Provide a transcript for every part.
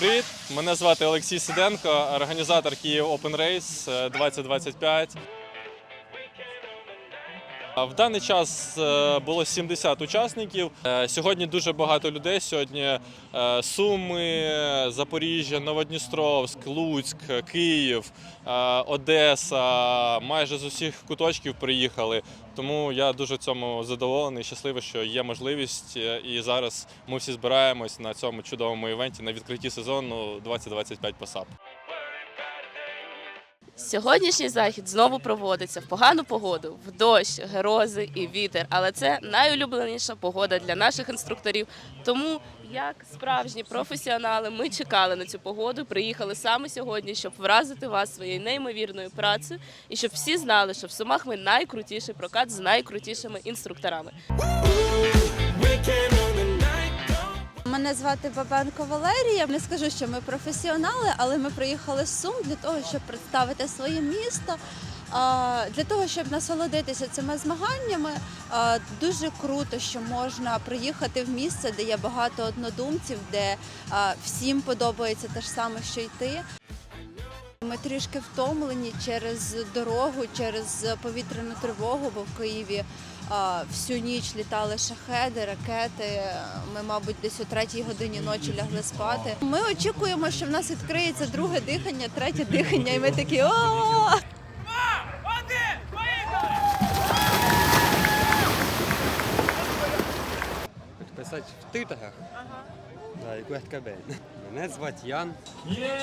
Привіт, мене звати Олексій Сиденко, організатор Київ Open Race е, 2025. В даний час е, було 70 учасників. Е, Сьогодні дуже багато людей. Сьогодні е, Суми, Запоріжжя, Новодністровськ, Луцьк, Київ, Одеса. Майже з усіх куточків приїхали. Тому я дуже цьому задоволений, і щасливий, що є можливість. І зараз ми всі збираємось на цьому чудовому івенті на відкритті сезону 2025 по САП. Сьогоднішній захід знову проводиться в погану погоду, в дощ, грози і вітер. Але це найулюбленіша погода для наших інструкторів. Тому, як справжні професіонали, ми чекали на цю погоду, приїхали саме сьогодні, щоб вразити вас своєю неймовірною працею і щоб всі знали, що в Сумах ми найкрутіший прокат з найкрутішими інструкторами. Мене звати Бабенко Валерія. Не скажу, що ми професіонали, але ми приїхали з Сум для того, щоб представити своє місто. Для того щоб насолодитися цими змаганнями, дуже круто, що можна приїхати в місце, де є багато однодумців, де всім подобається те ж саме, що й ти. Ми трішки втомлені через дорогу, через повітряну тривогу, бо в Києві всю ніч літали шахеди, ракети. Ми, мабуть, десь о третій годині ночі лягли спати. Ми очікуємо, що в нас відкриється друге дихання, третє дихання, і ми такі о. писати в титрах. Да, і. Мене звати Ян. Є,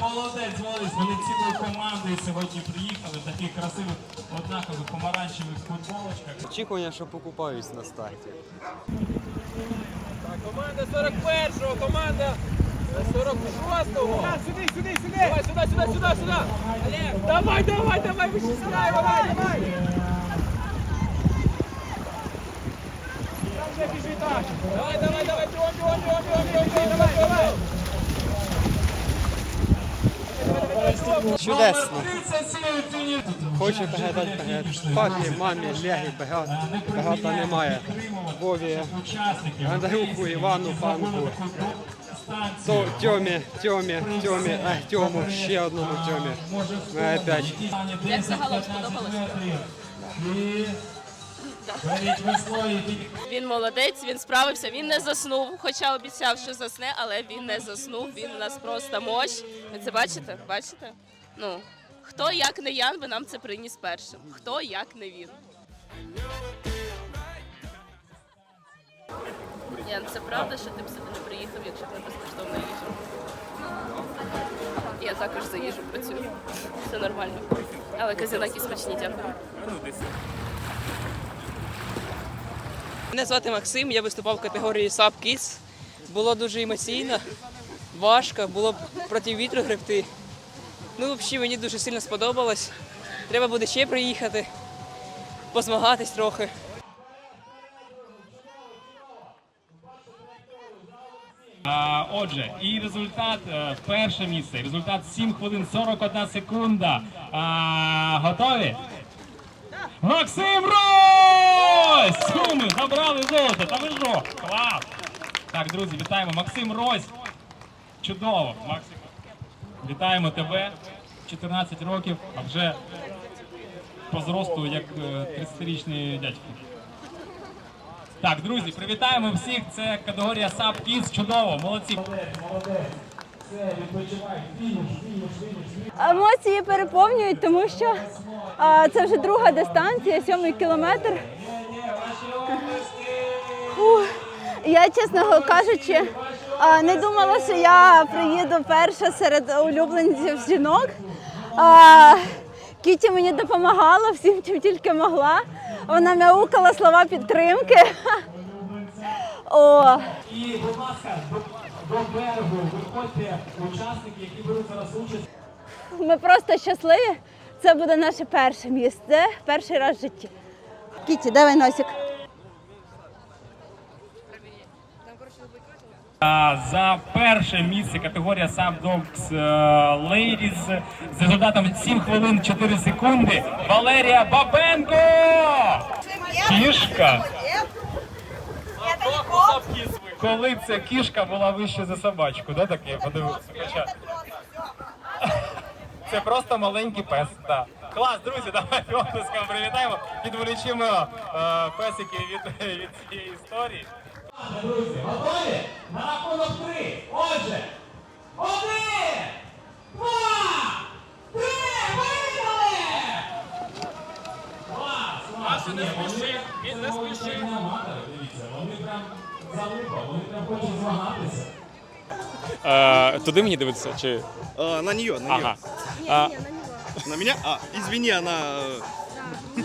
молодець, молодець. Вони цілою командою сьогодні приїхали в таких красивих однакових помаранчевих футболочках. Очікування, що покупаюсь на старті. Команда 41-го, команда 46-го. Сюди, сюди, сюди. Давай, сюди, сюди, сюди, сюди. Олег, давай, давай, давай, вичисляй, давай, давай. Вже біжи так. Давай, давай, давай, бігом, бігом, бігом, бігом, бігом, бігом, давай, давай. Чудесно. Хочу передати перед папі, мамі, Легі, багато, багато немає. Вові, Андрюху, Івану, Панку, то Тьомі, Тьомі, Тьомі, е, Тьому, ще одному Тьомі. Е, Опять. Як загалом сподобалося? Він молодець, він справився, він не заснув, хоча обіцяв, що засне, але він не заснув. Він у нас просто мощ. Ви це бачите? Бачите? Ну, хто як не Ян, би нам це приніс першим. Хто як не він. Ян, це правда, що ти б сюди не приїхав, якщо б не безкоштовна їжа? Я також за їжу працюю. Все нормально. Але казінаки смачні, дякую. Мене звати Максим, я виступав в категорії SUP Kids. Було дуже емоційно, важко, було проти вітру гребти. Ну, взагалі мені дуже сильно сподобалось. Треба буде ще приїхати, позмагатись трохи. Отже, і результат е, перше місце. Результат 7 хвилин 41 секунда. Готові? Максим Рось! Суми забрали золото. Та ви що? Клас! Так, друзі, вітаємо. Максим Рось. Чудово, Максим. Вітаємо тебе. 14 років, а вже по зросту як е, 30-річний дядько. Так, друзі, привітаємо всіх. Це категорія SUP Kids. Чудово, молодці. Емоції переповнюють, тому що а, це вже друга дистанція, сьомий кілометр. Фух. Я, чесно кажучи, а, не думала, що я приїду перша серед улюбленців жінок. А, Кіті мені допомагала всім, чим тільки могла. Вона мяукала слова підтримки. О, І, будь ласка, до, берегу виходьте учасники, які беруть зараз участь. Ми просто щасливі. Це буде наше перше місце, перший раз в житті. Кіті, давай носик. За перше місце категорія е, Ladies з результатом 7 хвилин 4 секунди Валерія Бабенко! Кішка! Коли ця кішка була вища за собачку, да, так я подивився. Хоча... Це просто маленький пес. Да. Клас, друзі, давайте оплеском привітаємо. Відволічимо е, песики від, від цієї історії. Друзі, готові? На рахунок три. Отже, один, два, три, виграли! Клас, клас. не спіши, він не спіши. Дивіться, вони прям залипа, вони прям хочуть змагатися. Е, туди мені дивитися? Чи... А, на нее, на нее. Ага. А, На меня? А, извини, она... ось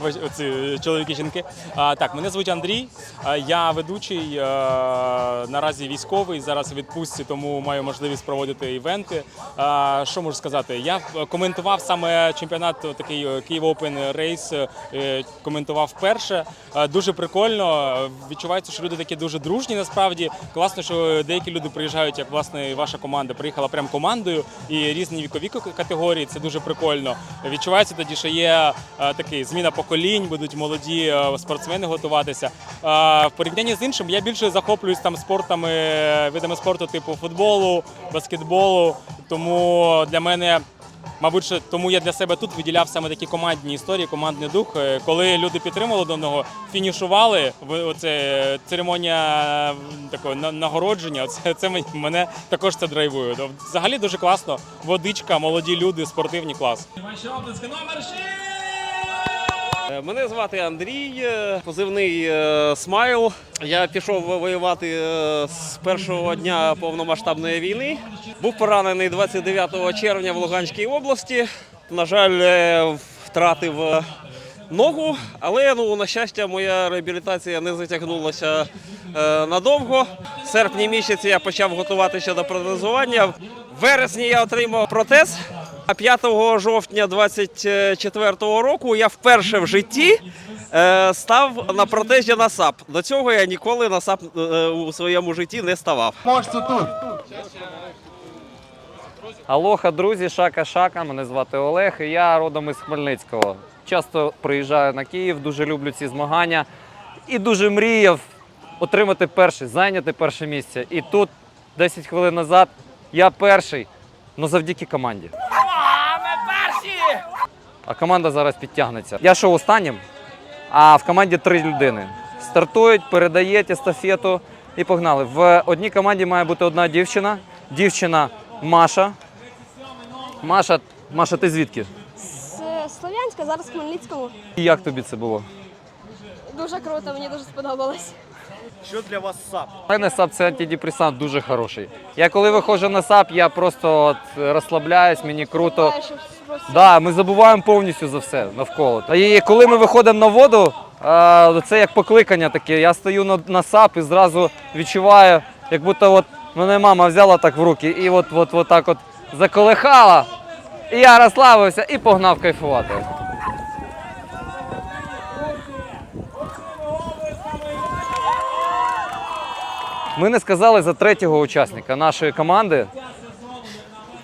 оці чоловіки жінки. А, так, мене звуть Андрій. Я ведучий, наразі військовий, зараз у відпустці, тому маю можливість проводити івенти. Що можу сказати? Я коментував саме чемпіонат такий Київ Open Race, е, коментував вперше. Дуже прикольно. Відчувається, що люди такі дуже дружні. Насправді класно, що деякі люди приїжджають, як власне ваша команда приїхала прям командою і різні вікові категорії. Це дуже прикольно. Відчувається тоді, що є е, такий зміна поколінь, будуть молоді е, спортсмени готуватися. Е, В порівнянні з іншим я більше захоплююсь там спортами, видами спорту, типу футболу, баскетболу. Тому для мене. Мабуть, тому я для себе тут виділяв саме такі командні історії, командний дух. Е, Коли люди підтримали до одного, фінішували, оце церемонія такого на- нагородження. Це, це мен- мене також це драйвує. Взагалі дуже класно. Водичка, молоді люди, спортивні клас. Ваші оплески номер 6! Е, Мене звати Андрій, е, позивний е, Смайл. Я пішов воювати з першого дня повномасштабної війни. Був поранений 29 червня в Луганській області. На жаль, втратив ногу, але ну, на щастя, моя реабілітація не затягнулася надовго. В серпні місяці я почав готуватися до протезування. В вересні я отримав протез. А 5 жовтня 24 року я вперше в житті е, став на протезі на САП. До цього я ніколи на САП е, у своєму житті не ставав. Можете тут. Алоха, друзі, шака шака. Мене звати Олег. і Я родом із Хмельницького. Часто приїжджаю на Київ, дуже люблю ці змагання і дуже мріяв отримати перше, зайняти перше місце. І тут 10 хвилин назад я перший, але завдяки команді. А команда зараз підтягнеться. Я йшов останнім, а в команді три людини. Стартують, передають естафету і погнали. В одній команді має бути одна дівчина. Дівчина Маша. Маша, Маша, ти звідки? З Слов'янська, зараз в Хмельницькому. І як тобі це було? Дуже круто, мені дуже сподобалось. Что для вас САП? У мене САП це антидепресант дуже хороший. Я коли виходжу на САП, я просто от розслабляюсь, мені круто. Знаєш, що Да, ми забуваємо повністю за все навколо. І коли ми виходимо на воду, це як покликання таке. Я стою на, на САП і зразу відчуваю, як будто от мене мама взяла так в руки і от, от, от так от заколихала. І я розслабився і погнав кайфувати. Ми не сказали за третього учасника нашої команди.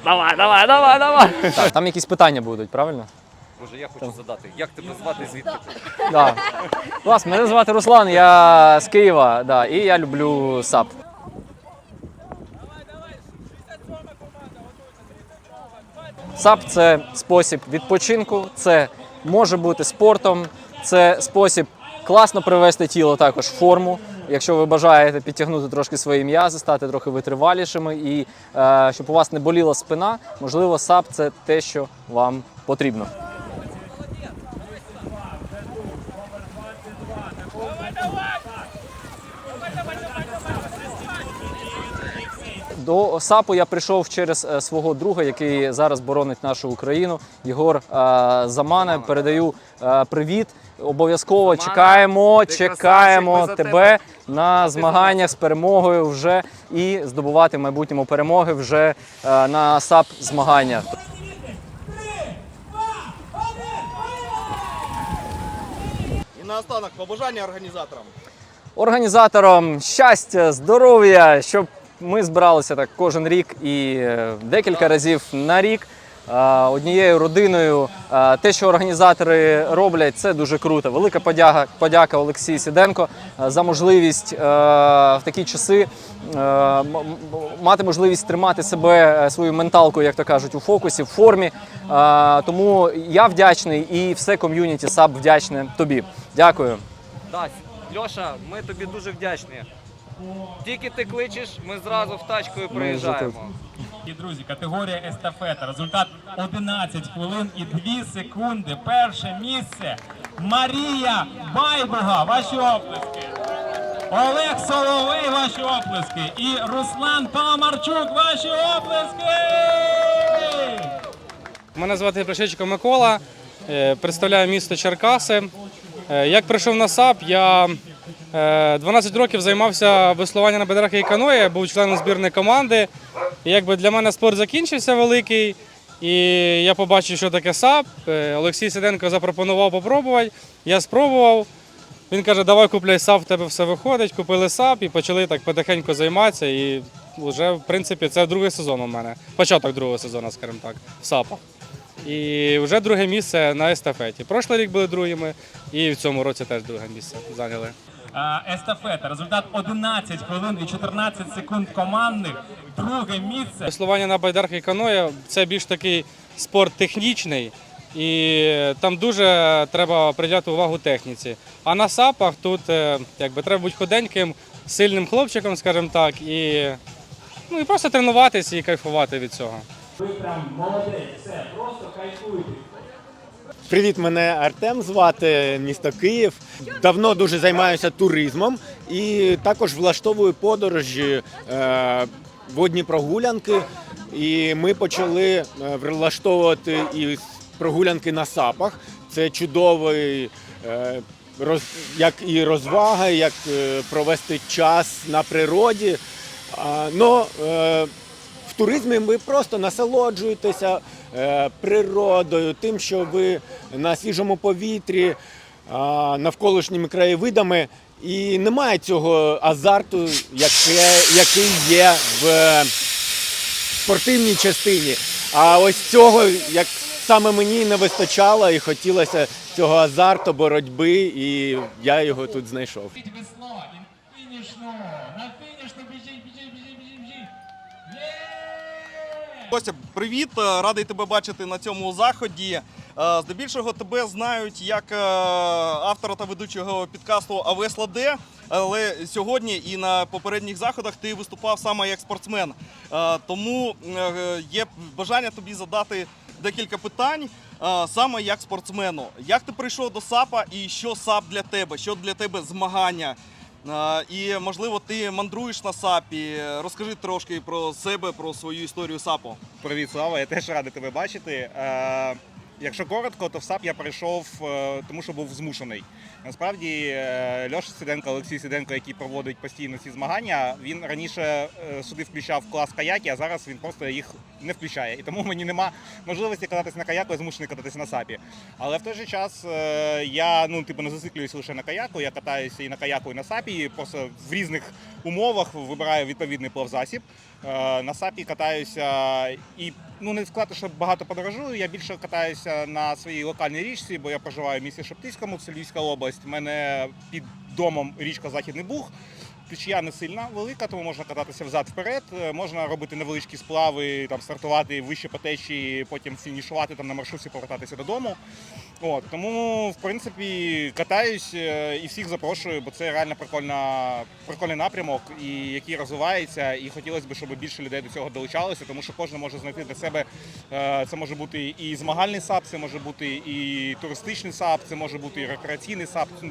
Давай, давай, давай, давай. Так, там якісь питання будуть, правильно? Боже, я хочу задати. Як тебе звати звідки? Да. Клас, мене звати Руслан, я з Києва, да, і я люблю САП. САП це спосіб відпочинку, це може бути спортом, це спосіб класно привести тіло також в форму. Якщо ви бажаєте підтягнути трошки свої м'язи, стати трохи витривалішими і е, щоб у вас не боліла спина, можливо, САП це те, що вам потрібно. До САПу я прийшов через е, свого друга, який зараз боронить нашу Україну. Єгор е, Замана. Передаю е, привіт. Обов'язково чекаємо, чекаємо красавчик, тебе на змаганнях з перемогою вже і здобувати в майбутньому перемоги вже на САП змаганнях. И наостанок побажання організаторам. Організаторам щастя, здоров'я, щоб ми збиралися так кожен рік і е, декілька разів на рік. однією родиною. Те, що організатори роблять, це дуже круто. Велика подяка, подяка Олексію Сіденко е, за можливість е, в такі часи мати можливість тримати себе свою менталку, як то кажуть, у фокусі, в формі. Тому я вдячний і все ком'юніті САП вдячне тобі. Дякую. Дась, Льоша, ми тобі дуже вдячні. Тільки ти кличеш, ми зразу в тачкою приїжджаємо. І друзі, категорія естафета. Результат 11 хвилин і 2 секунди. Перше місце Марія Байбуга. Ваші оплески. Олег Соловей, ваші оплески. І Руслан Паламарчук, ваші оплески. Мене звати Пришечко Микола, е, представляю місто Черкаси. Е, Як прийшов на САП, я 12 років займався веслуванням на бедрах і каное, був членом збірної команди. І якби для мене спорт закінчився великий, і я побачив, що таке САП. Е, Олексій Сиденко запропонував попробувати. Я спробував. Він каже, давай купляй САП, в тебе все виходить. Купили САП і почали так потихеньку займатися. І вже, в принципі, це другий сезон у мене. Початок другого сезону, скажімо так, в САПах. І вже друге місце на естафеті. Прошлий рік були другими, і в цьому році теж друге місце зайняли. А, Естафета. Результат 11 хвилин і 14 секунд командних. Друге місце. Веслування на байдарках і каное це більш такий спорт технічний, і там дуже треба приділяти увагу техніці. А на сапах тут е, якби треба бути худеньким, сильним хлопчиком, скажімо так, і, ну, і просто тренуватися і кайфувати від цього. Ви прям молодець, все, просто кайфуйте. Привіт, мене Артем звати, місто Київ. Давно дуже займаюся туризмом і також влаштовую подорожі, е, водні прогулянки. І ми почали е, влаштовувати і прогулянки на сапах. Це чудовий е, як і розвага, як провести час на природі. Но, в туризмі ви просто насолоджуєтеся природою, тим, що ви на свіжому повітрі, навколишніми краєвидами. І немає цього азарту, який є в спортивній частині. А ось цього, як саме мені не вистачало, і хотілося цього азарту, боротьби, і я його тут знайшов. На фінішну біжіть, біжіть, біжіть, біжіть, біжіть. Костя, привіт! Е, Радий тебе бачити на цьому заході. Е, Здебільшого тебе знають як е, автора та ведучого підкасту Авесла Д. Але сьогодні і на попередніх заходах ти виступав саме як спортсмен. Тому є бажання тобі задати декілька питань саме як спортсмену. Як ти прийшов до САПа і що САП для тебе? Що для тебе змагання? І можливо ти мандруєш на САПі. Розкажи трошки про себе, про свою історію САПу. Привіт, Слава, я теж радий тебе бачити. Якщо коротко, то в САП я прийшов, е, тому що був змушений. Насправді, е, Льоша Сиденко, Олексій Сиденко, який проводить постійно ці змагання, він раніше е, сюди включав клас каяки, а зараз він просто їх не включає. І тому мені нема можливості кататися на каяку, я змушений кататися на САПі. Але в той же час я ну, типу, не зациклююся лише на каяку, я катаюся і на каяку, і на САПі, і просто в різних умовах вибираю відповідний плавзасіб. Е, На САПі катаюся і ну не сказати, що багато подорожую. Я більше катаюся на своїй локальній річці, бо я проживаю в місті Шептицькому, це Львівська область. У мене під домом річка Західний Буг. Течія не сильна велика, тому можна кататися взад-вперед. Е, Можна робити невеличкі сплави, там стартувати вище по течії, потім фінішувати там на маршрутці, повертатися додому. От тому, в принципі, катаюсь е, і всіх запрошую, бо це реально прикольна, прикольний напрямок, і який розвивається. І хотілося б, щоб більше людей до цього долучалося, тому що кожен може знайти для себе. е, Це може бути і змагальний САП, це може бути і туристичний САП, це може бути і рекреаційний САП. Ну,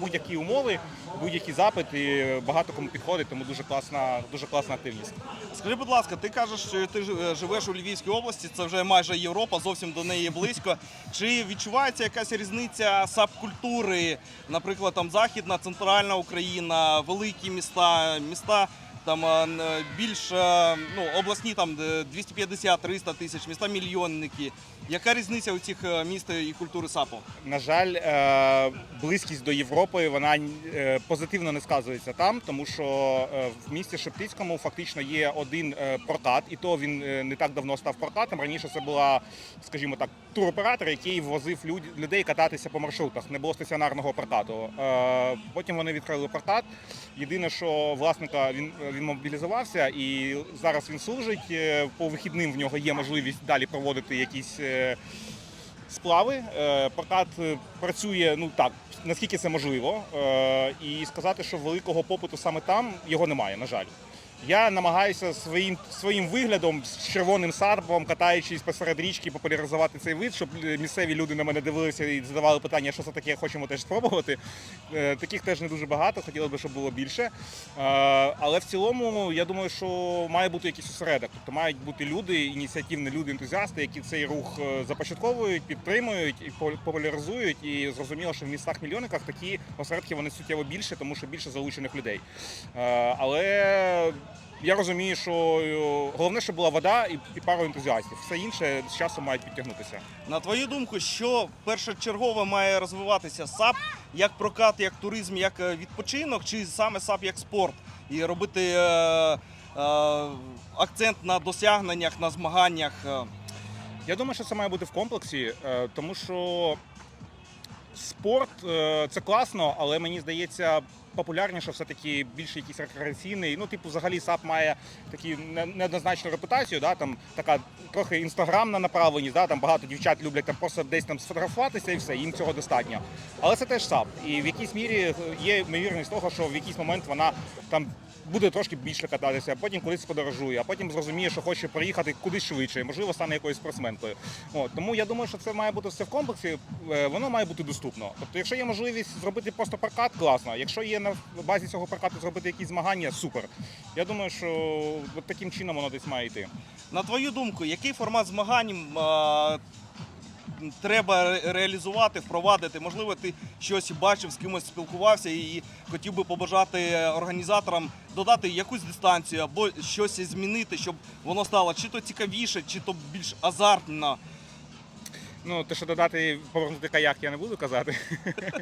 Будь-які умови, будь-які запити, багато кому підходить, тому дуже класна, дуже класна активність. Скажи, будь ласка, ти кажеш, що ти е, живеш у Львівській області, це вже майже Європа, зовсім до неї близько. Чи відчувається якась різниця сабкультури, наприклад, там Західна, центральна Україна, великі міста, міста там е, більш е, ну, обласні там е, 250-300 тисяч, міста мільйонники. Яка різниця у цих е, міст і культури САПу? На жаль, е, близькість до Європи вона е, позитивно не сказується там, тому що в місті Шептицькому фактично є один прокат, і то він не так давно став прокатом. Раніше це була, скажімо так, туроператор, який возив люд- людей кататися по маршрутах. Не було стаціонарного прокату. Е, Потім вони відкрили прокат. Єдине, що власника він, він мобілізувався і зараз він служить. По вихідним в нього є можливість далі проводити якісь. Е, сплави. Е, Прокат е, працює ну так, наскільки це можливо. І сказати, що великого попиту саме там його немає, на жаль. Я намагаюся своїм своїм виглядом з червоним сарпом, катаючись посеред річки, популяризувати цей вид, щоб е, місцеві люди на мене дивилися і задавали питання, що це таке, хочемо теж спробувати. Е, Таких теж не дуже багато, хотілося б, щоб було більше. Е, Але в цілому я думаю, що має бути якийсь осередок. Тобто мають бути люди, ініціативні люди, ентузіасти, які цей рух започатковують, підтримують і популяризують. І зрозуміло, що в містах мільйонниках такі осередки вони суттєво більше, тому що більше залучених людей. Але я розумію, що е, головне, щоб була вода і, і пару ентузіастів. Все інше з часом мають підтягнутися. На твою думку, що першочергово має розвиватися САП як прокат, як туризм, як е, відпочинок, чи саме САП як спорт? І робити е, е, акцент на досягненнях, на змаганнях. е? Я думаю, що це має бути в комплексі, е, тому що спорт е, це класно, але мені здається. Популярніше все-таки більше якийсь рекреаційний. Ну, типу, взагалі САП має таку неоднозначну репутацію, да, там така трохи інстаграмна направленість, да, там багато дівчат люблять там просто десь там сфотографуватися і все, їм цього достатньо. Але це теж САП. І в якійсь мірі є ймовірність того, що в якийсь момент вона там буде трошки більше кататися, а потім кудись подорожує, а потім зрозуміє, що хоче приїхати кудись швидше, можливо, стане якоюсь спортсменкою. От, тому я думаю, що це має бути все в комплексі, е, воно має бути доступно. Тобто, якщо є можливість зробити просто прокат, класно. Якщо є на базі цього прокату зробити якісь змагання, супер. Я думаю, що от таким чином воно десь має йти. На твою думку, який формат змагань треба реалізувати, впровадити? Можливо, ти щось бачив, з кимось спілкувався і хотів би побажати організаторам додати якусь дистанцію або щось змінити, щоб воно стало чи то цікавіше, чи то більш азартно. Ну, те, що додати повернути каяк, я не буду казати.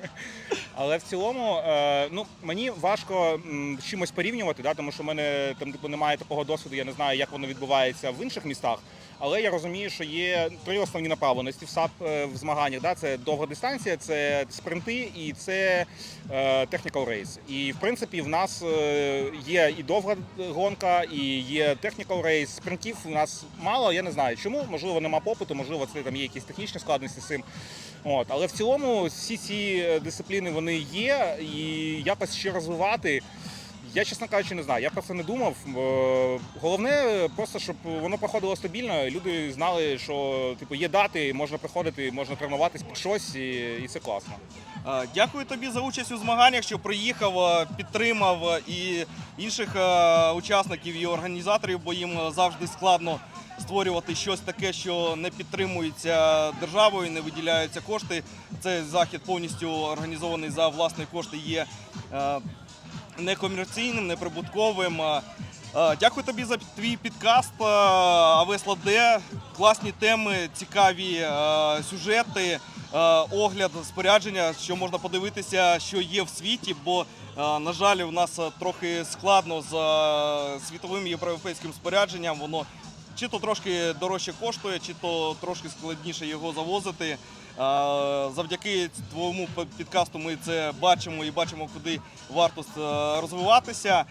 Але в цілому, е, ну мені важко чимось порівнювати, да, тому що в мене там типу немає такого досвіду, я не знаю, як воно відбувається в інших містах. Але я розумію, що є три основні направленості в САП е, в змаганнях. Да? Це довга дистанція, це спринти і це technical race. І в принципі в нас е, є і довга гонка, і є technical race. Спринтів у нас мало. Я не знаю чому. Можливо, нема попиту, можливо, це там є якісь технічні складності з цим. От, але в цілому всі ці дисципліни вони є, і якось ще розвивати. Я, чесно кажучи, не знаю. Я про це не думав. Е, Головне, просто щоб воно проходило стабільно. Люди знали, що типу є дати, можна приходити, можна тренуватись під щось, і, і це класно. Е, Дякую тобі за участь у змаганнях, що приїхав, е, підтримав е, і інших е, учасників і організаторів, бо їм е, завжди складно створювати щось таке, що не підтримується державою, не виділяються кошти. Цей захід повністю організований за власні кошти є е, некомерційним, неприбутковим. Е, е, Дякую тобі за твій підкаст Авесла Д. Класні теми, цікаві сюжети, огляд, спорядження, що можна подивитися, що є в світі, бо, на жаль, у нас трохи складно з світовим європейським спорядженням. Воно чи то трошки дорожче коштує, чи то трошки складніше його завозити. Завдяки твоєму підкасту ми це бачимо і бачимо, куди варто е, розвиватися.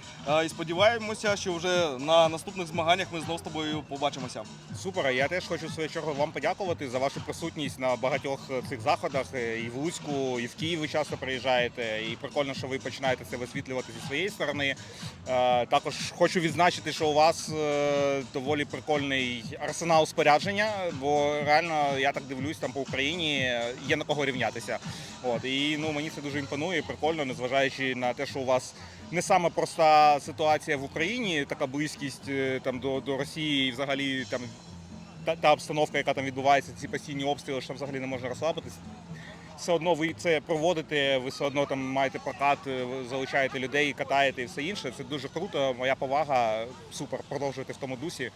І сподіваємося, що вже на наступних змаганнях ми знову з тобою побачимося. Супер. Я теж хочу в свою чергу вам подякувати за вашу присутність на багатьох е, цих заходах. Е, І в Луцьку, і в Київ ви часто приїжджаєте. І прикольно, що ви починаєте це висвітлювати зі своєї сторони. Е, Також хочу відзначити, що у вас доволі прикольний арсенал спорядження, бо реально я так дивлюсь там по Україні, є на кого рівнятися. От і ну мені це дуже імпонує, прикольно, незважаючи на те, що у вас не саме проста ситуація в Україні, така близькість е, там до, до Росії і взагалі там та, та обстановка, яка там відбувається, ці постійні обстріли, що там взагалі не можна розслабитись. все одно ви це проводите, ви все одно там маєте прокат, е, залучаєте людей, катаєте і все інше. Це дуже круто. Моя повага. Супер, продовжуйте в тому дусі.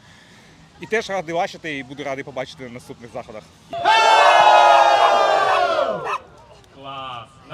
І теж радий бачити і буду радий побачити на наступних заходах.